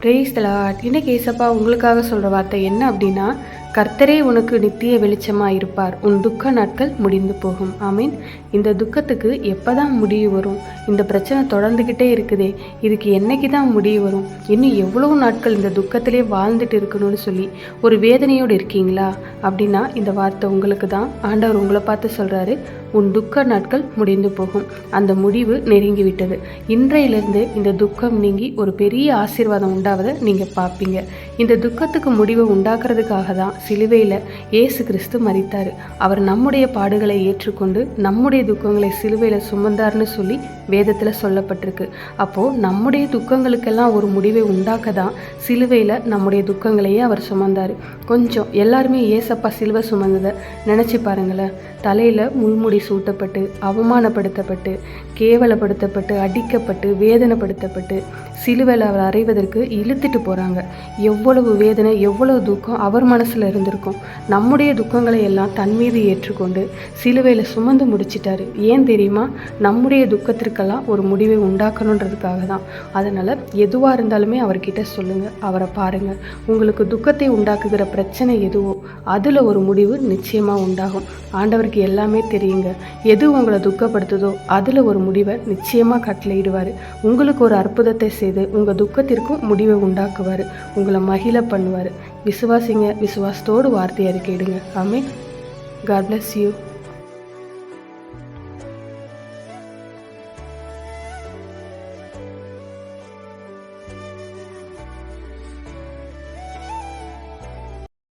Brace தலாட் இன்னைக்கு ஏசப்பா உங்களுக்காக சொல்கிற வார்த்தை என்ன அப்படின்னா கர்த்தரே உனக்கு நித்திய வெளிச்சமாக இருப்பார் உன் துக்க நாட்கள் முடிந்து போகும். ஆமீன். இந்த துக்கத்துக்கு எப்போ தான் முடிவு வரும்? இந்த பிரச்சனை தொடர்ந்துக்கிட்டே இருக்குதே. இதுக்கு என்னைக்கு தான் முடிவு வரும்? இன்னும் எவ்வளோ நாட்கள் இந்த துக்கத்திலே வாழ்ந்துட்டு இருக்கணும்னு சொல்லி ஒரு வேதனையோடு இருக்கீங்களா? அப்படின்னா இந்த வார்த்தை உங்களுக்கு தான். ஆண்டவர் உங்களை பார்த்து சொல்கிறாரு உன் துக்க நாட்கள் முடிந்து போகும். அந்த முடிவு நெருங்கி விட்டது இன்றையிலிருந்து இந்த துக்கம் நீங்கி ஒரு பெரிய ஆசீர்வாதம் உண்டாவதை நீங்கள் பார்ப்பீங்க. இந்த துக்கத்துக்கு முடிவை உண்டாக்குறதுக்காக தான் சிலுவையில் இயேசு கிறிஸ்து மறித்தார் அவர் நம்முடைய பாடுகளை ஏற்றுக்கொண்டு நம்முடைய துக்கங்களை சிலுவையில் சுமந்தார்னு சொல்லி வேதத்தில் சொல்லப்பட்டிருக்கு. அப்போது நம்முடைய துக்கங்களுக்கெல்லாம் ஒரு முடிவை உண்டாக்க தான் சிலுவையில் நம்முடைய துக்கங்களையே அவர் சுமந்தார். கொஞ்சம் எல்லாருமே ஏசப்பா சிலுவை சுமந்ததை நினச்சி பாருங்களேன். தலையில் முள்முடி சூட்டப்பட்டு அவமானப்படுத்தப்பட்டு கேவலப்படுத்தப்பட்டு அடிக்கப்பட்டு வேதனைப்படுத்தப்பட்டு சிலுவையில் அவர் அறைவதற்கு இழுத்துட்டு போகிறாங்க எவ்வளவு வேதனை எவ்வளவு துக்கம் அவர் மனசில் இருந்திருக்கும். நம்முடைய துக்கங்களை எல்லாம் தன் மீது ஏற்றுக்கொண்டு சிலுவையில் சுமந்து முடிச்சிட்டாரு. ஏன் தெரியுமா? நம்முடைய துக்கத்திற்கெல்லாம் ஒரு முடிவை உண்டாக்கணுன்றதுக்காக தான். அதனால் எதுவாக இருந்தாலுமே அவர்கிட்ட சொல்லுங்கள் அவரை பாருங்கள் உங்களுக்கு துக்கத்தை உண்டாக்குகிற பிரச்சனை எதுவோ அதில் ஒரு முடிவு நிச்சயமாக உண்டாகும். ஆண்டவருக்கு எல்லாமே தெரியுங்க. எது உங்களை துக்கப்படுத்துதோ அதில் ஒரு முடிவை நிச்சயமாக கட்டளையிடுவார். உங்களுக்கு ஒரு அற்புதத்தை செய்து உங்கள் துக்கத்திற்கும் முடிவை உண்டாக்குவார். உங்களை மகிழ பண்ணுவார். விசுவாசிங்க விசுவாசத்தோடு வார்த்தையை அறிக்கையிடுங்க ஆமே காட் பிளஸ் யூ